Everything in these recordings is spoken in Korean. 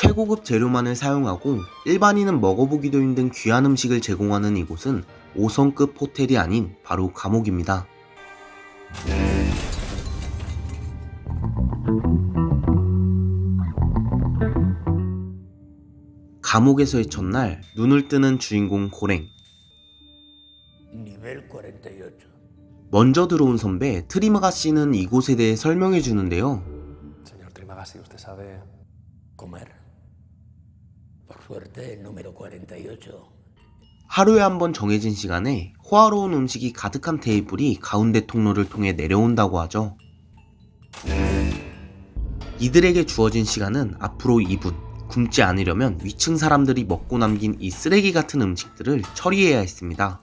최고급 재료만을 사용하고 일반인은 먹어보기도 힘든 귀한 음식을 제공하는 이곳은 5성급 호텔이 아닌 바로 감옥입니다. 감옥에서의 첫날 눈을 뜨는 주인공 고랭. Nivel 48. 먼저 들어온 선배 트리마가 씨는 이곳에 대해 설명해 주는데요. 하루에 한 번 정해진 시간에 호화로운 음식이 가득한 테이블이 가운데 통로를 통해 내려온다고 하죠. 이들에게 주어진 시간은 앞으로 2분. 굶지 않으려면 위층 사람들이 먹고 남긴 이 쓰레기 같은 음식들을 처리해야 했습니다.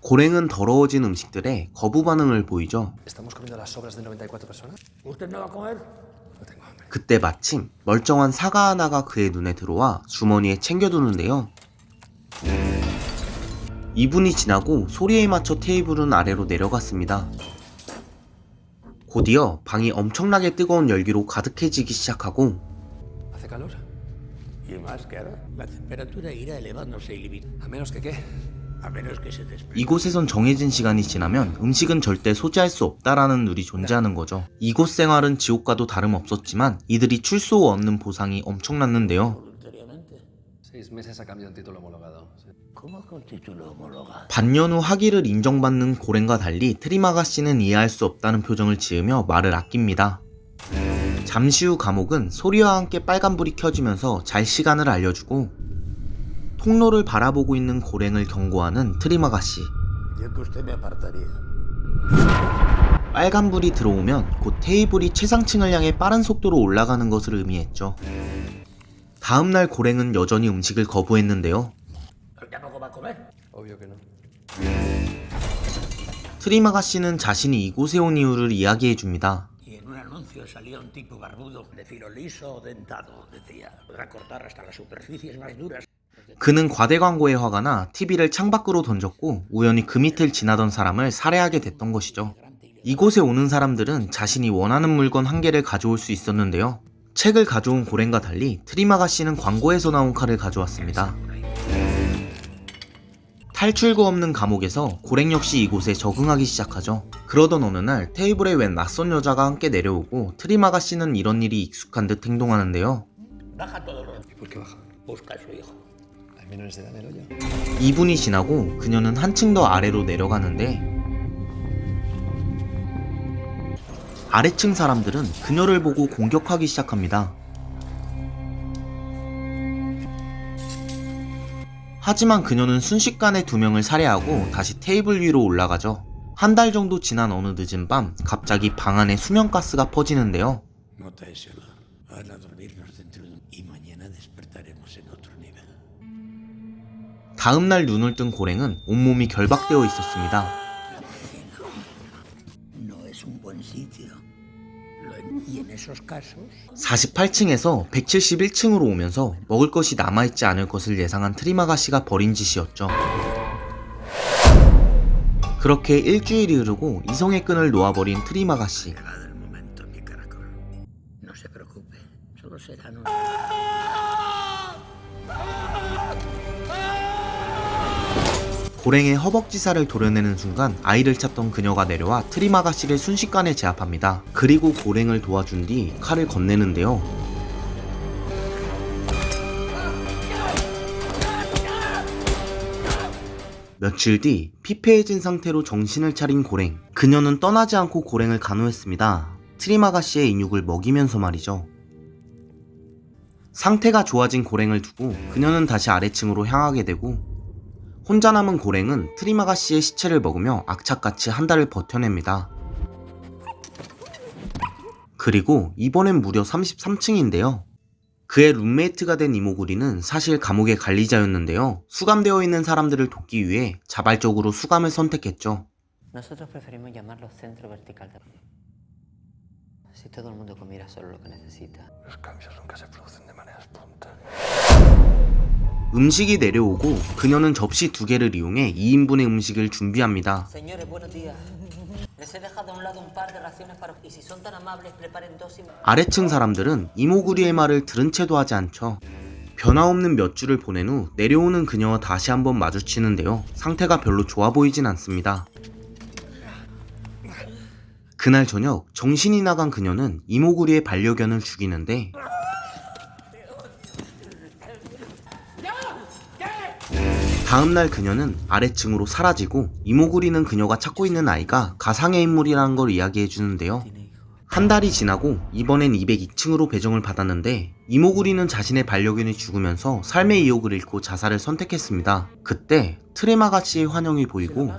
고랭은 더러워진 음식들에 거부 반응을 보이죠. 그때 마침 멀쩡한 사과 하나가 그의 눈에 들어와 주머니에 챙겨두는데요. 2분이 지나고 소리에 맞춰 테이블은 아래로 내려갔습니다. 곧이어 방이 엄청나게 뜨거운 열기로 가득해지기 시작하고 이곳에선 정해진 시간이 지나면 음식은 절대 소지할 수 없다라는 룰이 존재하는 거죠. 이곳 생활은 지옥과도 다름없었지만 이들이 출소 없는 보상이 엄청났는데요. 반년 후 학위를 인정받는 고랭과 달리 트리마가 씨는 이해할 수 없다는 표정을 지으며 말을 아낍니다. 잠시 후 감옥은 소리와 함께 빨간불이 켜지면서 잘 시간을 알려주고 통로를 바라보고 있는 고랭을 경고하는 트리마가 씨. 빨간불이 들어오면 곧 테이블이 최상층을 향해 빠른 속도로 올라가는 것을 의미했죠. 다음날 고랭은 여전히 음식을 거부했는데요. 트리마가 씨는 자신이 이곳에 온 이유를 이야기해 줍니다. Salía un tipo barbudo, de filo liso dentado. Decía, podrá cortar hasta las superficies más duras. 그는 과대 광고에 화가 나 TV를 창밖으로 던졌고 우연히 그 밑을 지나던 사람을 살해하게 됐던 것이죠. 이곳에 오는 사람들은 자신이 원하는 물건 한 개를 가져올 수 있었는데요. 책을 가져온 고랭과 달리 트리마가 씨는 광고에서 나온 칼을 가져왔습니다. 탈출구 없는 감옥에서 고랭 역시 이곳에 적응하기 시작하죠. 그러던 어느 날 테이블에 웬 낯선 여자가 함께 내려오고 트리마가 씨는 이런 일이 익숙한 듯 행동하는데요. 2분이 지나고 그녀는 한층 더 아래로 내려가는데 아래층 사람들은 그녀를 보고 공격하기 시작합니다. 하지만 그녀는 순식간에 두 명을 살해하고 다시 테이블 위로 올라가죠. 한 달 정도 지난 어느 늦은 밤 갑자기 방 안에 수면가스가 퍼지는데요. 다음날 눈을 뜬 고랭은 온몸이 결박되어 있었습니다. No es un buen sitio. Lo en- Y en esos casos... 48층에서 171층으로 오면서 먹을 것이 남아있지 않을 것을 예상한 트리마가 씨가 벌인 짓이었죠. 그렇게 일주일이 흐르고 이성의 끈을 놓아버린 트리마가 씨. 고랭의 허벅지살을 도려내는 순간 아이를 찾던 그녀가 내려와 트리마가 씨를 순식간에 제압합니다. 그리고 고랭을 도와준 뒤 칼을 건네는데요. 며칠 뒤 피폐해진 상태로 정신을 차린 고랭. 그녀는 떠나지 않고 고랭을 간호했습니다. 트리마가 씨의 인육을 먹이면서 말이죠. 상태가 좋아진 고랭을 두고 그녀는 다시 아래층으로 향하게 되고 혼자 남은 고랭은 트리마가 씨의 시체를 먹으며 악착같이 한 달을 버텨냅니다. 그리고 이번엔 무려 33층인데요. 그의 룸메이트가 된 이모구리는 사실 감옥의 관리자였는데요. 수감되어 있는 사람들을 돕기 위해 자발적으로 수감을 선택했죠. 음식이 내려오고 그녀는 접시 두 개를 이용해 2인분의 음식을 준비합니다. 아래층 사람들은 이모구리의 말을 들은 채도 하지 않죠. 변화없는 몇 주를 보낸 후 내려오는 그녀와 다시 한번 마주치는데요. 상태가 별로 좋아 보이진 않습니다. 그날 저녁 정신이 나간 그녀는 이모구리의 반려견을 죽이는데 다음날 그녀는 아래층으로 사라지고 이모구리는 그녀가 찾고 있는 아이가 가상의 인물이라는 걸 이야기해 주는데요. 한 달이 지나고 이번엔 202층으로 배정을 받았는데 이모구리는 자신의 반려견이 죽으면서 삶의 이욕을 잃고 자살을 선택했습니다. 그때 트레마가 씨의 환영이 보이고.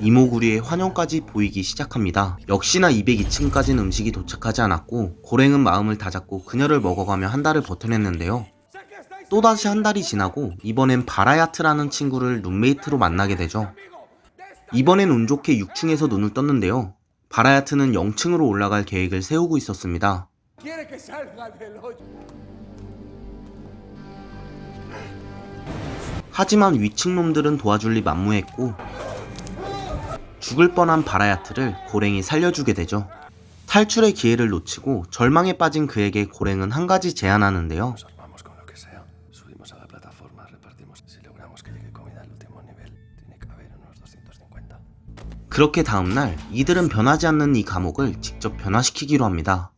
이모구리의 환영까지 보이기 시작합니다. 역시나 202층까지는 음식이 도착하지 않았고 고랭은 마음을 다잡고 그녀를 먹어가며 한 달을 버텨냈는데요. 또다시 한 달이 지나고 이번엔 바라야트라는 친구를 룸메이트로 만나게 되죠. 이번엔 운 좋게 6층에서 눈을 떴는데요. 바라야트는 0층으로 올라갈 계획을 세우고 있었습니다. 하지만 위층 놈들은 도와줄 리 만무했고 죽을 뻔한 바라야트를 고랭이 살려주게 되죠. 탈출의 기회를 놓치고 절망에 빠진 그에게 고랭은 한 가지 제안하는데요. 그렇게 다음날 이들은 변하지 않는 이 감옥을 직접 변화시키기로 합니다.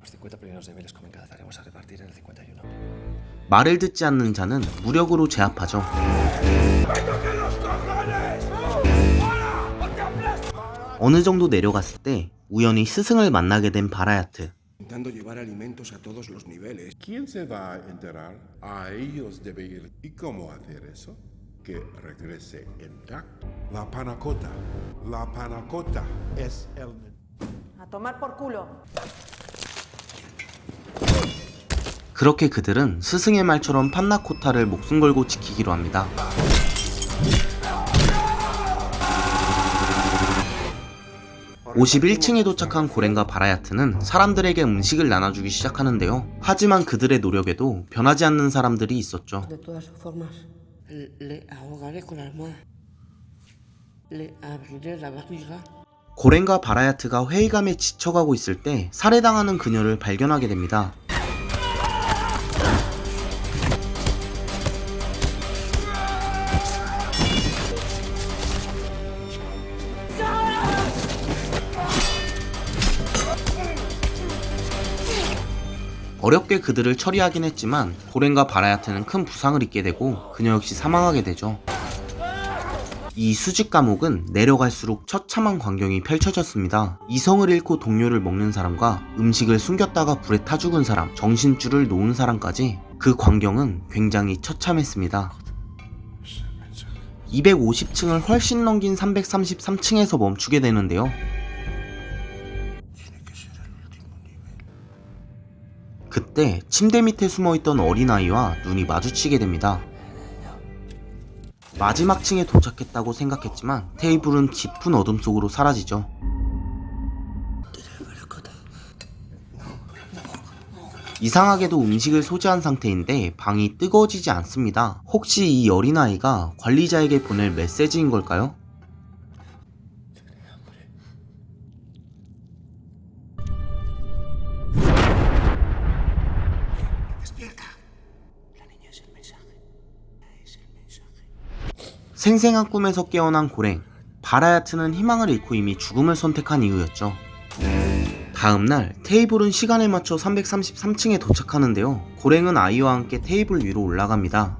Los 50 primeros niveles comen cada Haremos a repartir en el 51. 말을 듣지 않는 자는 무력으로 제압하죠. 어느 정도 내려갔을 때 우연히 스승을 만나게 된 바라야트. Que regrese intacto. La panacota. La panacota es el... A tomar por culo. 그렇게 그들은 스승의 말처럼 판나코타를 목숨 걸고 지키기로 합니다. (51층에) 도착한 고랭과 바라야트는 사람들에게 음식을 나눠주기 시작하는데요. 하지만 그들의 노력에도 변하지 않는 사람들이 있었죠. Le, ahogaré con almohada. Le abriré la barriga. 고랭과 바라야트가 회의감에 지쳐가고 있을 때 살해당하는 그녀를 발견하게 됩니다. 어렵게 그들을 처리하긴 했지만 고랭과 바라야트는 큰 부상을 입게 되고 그녀 역시 사망하게 되죠. 이 수직 감옥은 내려갈수록 처참한 광경이 펼쳐졌습니다. 이성을 잃고 동료를 먹는 사람과 음식을 숨겼다가 불에 타 죽은 사람, 정신줄을 놓은 사람까지 그 광경은 굉장히 처참했습니다. 250층을 훨씬 넘긴 333층에서 멈추게 되는데요. 그때 침대 밑에 숨어있던 어린아이와 눈이 마주치게 됩니다. 마지막 층에 도착했다고 생각했지만 테이블은 깊은 어둠 속으로 사라지죠. 이상하게도 음식을 소지한 상태인데 방이 뜨거워지지 않습니다. 혹시 이 어린아이가 관리자에게 보낼 메시지인 걸까요? 생생한 꿈에서 깨어난 고랭. 바라야트는 희망을 잃고 이미 죽음을 선택한 이유였죠. 다음날 테이블은 시간에 맞춰 333층에 도착하는데요. 고랭은 아이와 함께 테이블 위로 올라갑니다.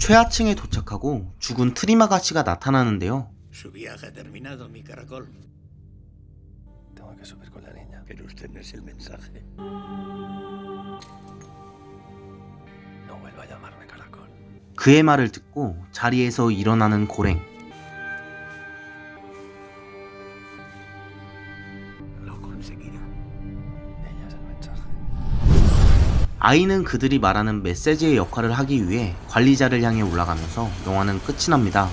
최하층에 도착하고 죽은 트리마가씨가 나타나는데요. 그의 말을 듣고 자리에서 일어나는 고랭. 아이는 그들이 말하는 메시지의 역할을 하기 위해 관리자를 향해 올라가면서 영화는 끝이 납니다.